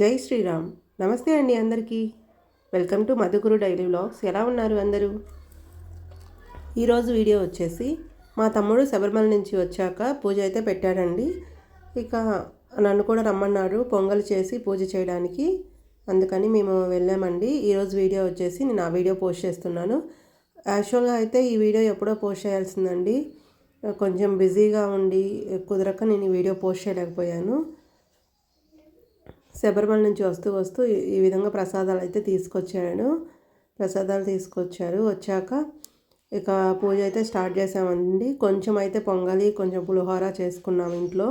జై శ్రీరామ్. నమస్తే అండి అందరికీ. Welcome to Madhuguru daily vlogs. ఎలా ఉన్నారు అందరూ? ఈరోజు వీడియో వచ్చేసి మా తమ్ముడు శబరిమల నుంచి వచ్చాక పూజ అయితే పెట్టాడండి. ఇక నన్ను కూడా రమ్మన్నాడు పొంగల్ చేసి పూజ చేయడానికి. అందుకని మేము వెళ్ళామండి. ఈరోజు వీడియో వచ్చేసి నేను ఆ వీడియో పోస్ట్ చేస్తున్నాను. యాక్చువల్గా అయితే ఈ వీడియో ఎప్పుడో పోస్ట్ చేయాల్సిందండి. కొంచెం బిజీగా ఉండి కుదరక నేను ఈ వీడియో పోస్ట్ చేయలేకపోయాను. శబరిమల నుంచి వస్తూ వస్తూ ఈ విధంగా ప్రసాదాలు అయితే తీసుకొచ్చాడు ప్రసాదాలు తీసుకొచ్చారు. వచ్చాక ఇక పూజ అయితే స్టార్ట్ చేసామండి. కొంచెం అయితే పొంగలి కొంచెం పులిహోర చేసుకున్నాం ఇంట్లో.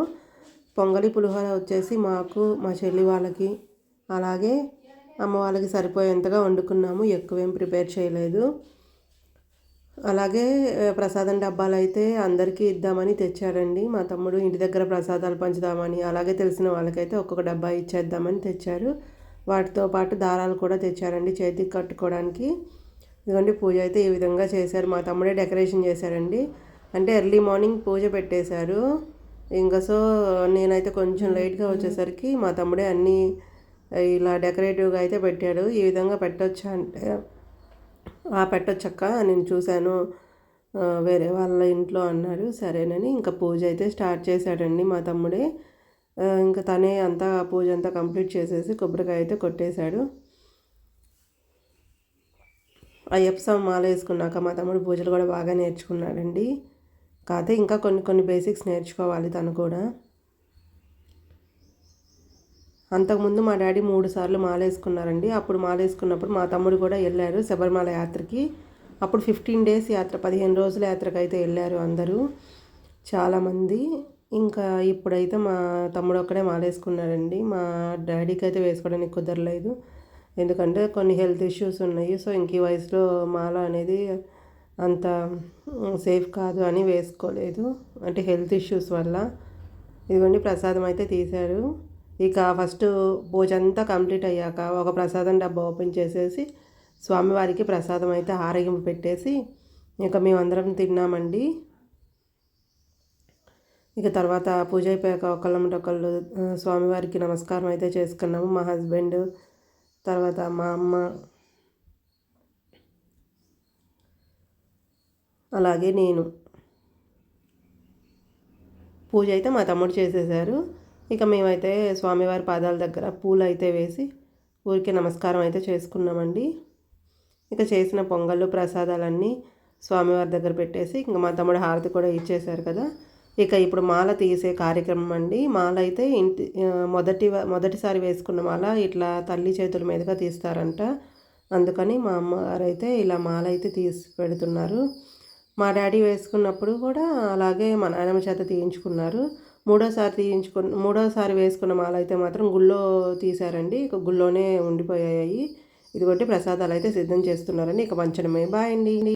పొంగలి పులిహోర వచ్చేసి మాకు మా చెల్లి వాళ్ళకి అలాగే అమ్మ వాళ్ళకి సరిపోయేంతగా వండుకున్నాము. ఎక్కువేం ప్రిపేర్ చేయలేదు. అలాగే ప్రసాదం డబ్బాలు అయితే అందరికీ ఇద్దామని తెచ్చారండి. మా తమ్ముడు ఇంటి దగ్గర ప్రసాదాలు పంచుదామని అలాగే తెలిసిన వాళ్ళకైతే ఒక్కొక్క డబ్బా ఇచ్చేద్దామని తెచ్చారు. వాటితో పాటు దారాలు కూడా తెచ్చారండి చేతికి కట్టుకోవడానికి. ఇదిగోండి పూజ అయితే ఈ విధంగా చేశారు. మా తమ్ముడే డెకరేషన్ చేశారండి. అంటే ఎర్లీ మార్నింగ్ పూజ పెట్టేశారు. ఇంకా సో నేనైతే కొంచెం లేట్గా వచ్చేసరికి మా తమ్ముడే అన్నీ ఇలా డెకరేటివ్గా అయితే పెట్టాడు. ఈ విధంగా పెట్టొచ్చా అంటే ఆ పెట్టొచ్చక్క నేను చూశాను. వేరే వాళ్ళ ఇంట్లో అన్నారు సరేనని ఇంకా పూజ అయితే స్టార్ట్ చేశాడండి మా తమ్ముడే. ఇంకా తనే అంతా పూజ అంతా కంప్లీట్ చేసేసి కొబ్బరికాయ అయితే కొట్టేశాడు. అయ్యప్ప స్వామి మాల వేసుకున్నాక మా తమ్ముడు పూజలు కూడా బాగా నేర్చుకున్నాడండి. కాకపోతే ఇంకా కొన్ని కొన్ని బేసిక్స్ నేర్చుకోవాలి తను కూడా. అంతకుముందు మా డాడీ మూడు సార్లు మాలేసుకున్నారండి. అప్పుడు మాలేసుకున్నప్పుడు మా తమ్ముడు కూడా వెళ్ళారు శబరిమల యాత్రకి. అప్పుడు ఫిఫ్టీన్ డేస్ యాత్ర పదిహేను రోజుల యాత్రకు అయితే వెళ్ళారు అందరూ చాలామంది. ఇంకా ఇప్పుడైతే మా తమ్ముడు ఒక్కడే మాలేసుకున్నాడండి మా డాడీకి అయితే వేసుకోవడానికి కుదరలేదు. ఎందుకంటే కొన్ని హెల్త్ ఇష్యూస్ ఉన్నాయి. సో ఇంక ఈ వయసులో మాల అనేది అంత సేఫ్ కాదు అని వేసుకోలేదు. అంటే హెల్త్ ఇష్యూస్ వల్ల. ఇదిగోండి ప్రసాదం అయితే తీశారు. ఇక ఫస్ట్ పూజ అంతా కంప్లీట్ అయ్యాక ఒక ప్రసాదం డబ్బా ఓపెన్ చేసేసి స్వామివారికి ప్రసాదం అయితే ఆరగింపు పెట్టేసి ఇక మేమందరం తిన్నామండి. ఇక తర్వాత పూజ అయిపోయాక ఒకళ్ళమ్మటి ఒకళ్ళు స్వామివారికి నమస్కారం అయితే చేసుకున్నాము. మా హస్బెండ్ తర్వాత మా అమ్మ అలాగే నేను. పూజ అయితే మా తమ్ముడు చేసేసారు. ఇక మేమైతే స్వామివారి పాదాల దగ్గర పూలు అయితే వేసి ఊరికే నమస్కారం అయితే చేసుకున్నామండి. ఇక చేసిన పొంగళ్ళు ప్రసాదాలన్నీ స్వామివారి దగ్గర పెట్టేసి ఇంకా మా తమ్ముడు హారతి కూడా ఇచ్చేశారు కదా. ఇక ఇప్పుడు మాల తీసే కార్యక్రమం అండి మాల అయితే ఇంటి మొదటి మొదటిసారి వేసుకున్న మాల ఇట్లా తల్లి చేతుల మీదుగా తీస్తారంట. అందుకని మా అమ్మగారు అయితే ఇలా మాల అయితే తీసి పెడుతున్నారు. మా డాడీ వేసుకున్నప్పుడు కూడా అలాగే మా నాయనమ్మ చేత తీయించుకున్నారు. మూడోసారి తీయించుకున్న మూడోసారి వేసుకున్న మాల అయితే మాత్రం గుళ్ళో తీశారండి. ఇక గుళ్ళోనే ఉండిపోయాయి. ఇదిగోటి ప్రసాదాలు అయితే సిద్ధం చేస్తున్నారండి. ఇక పంచడమే బాయ్ అండి.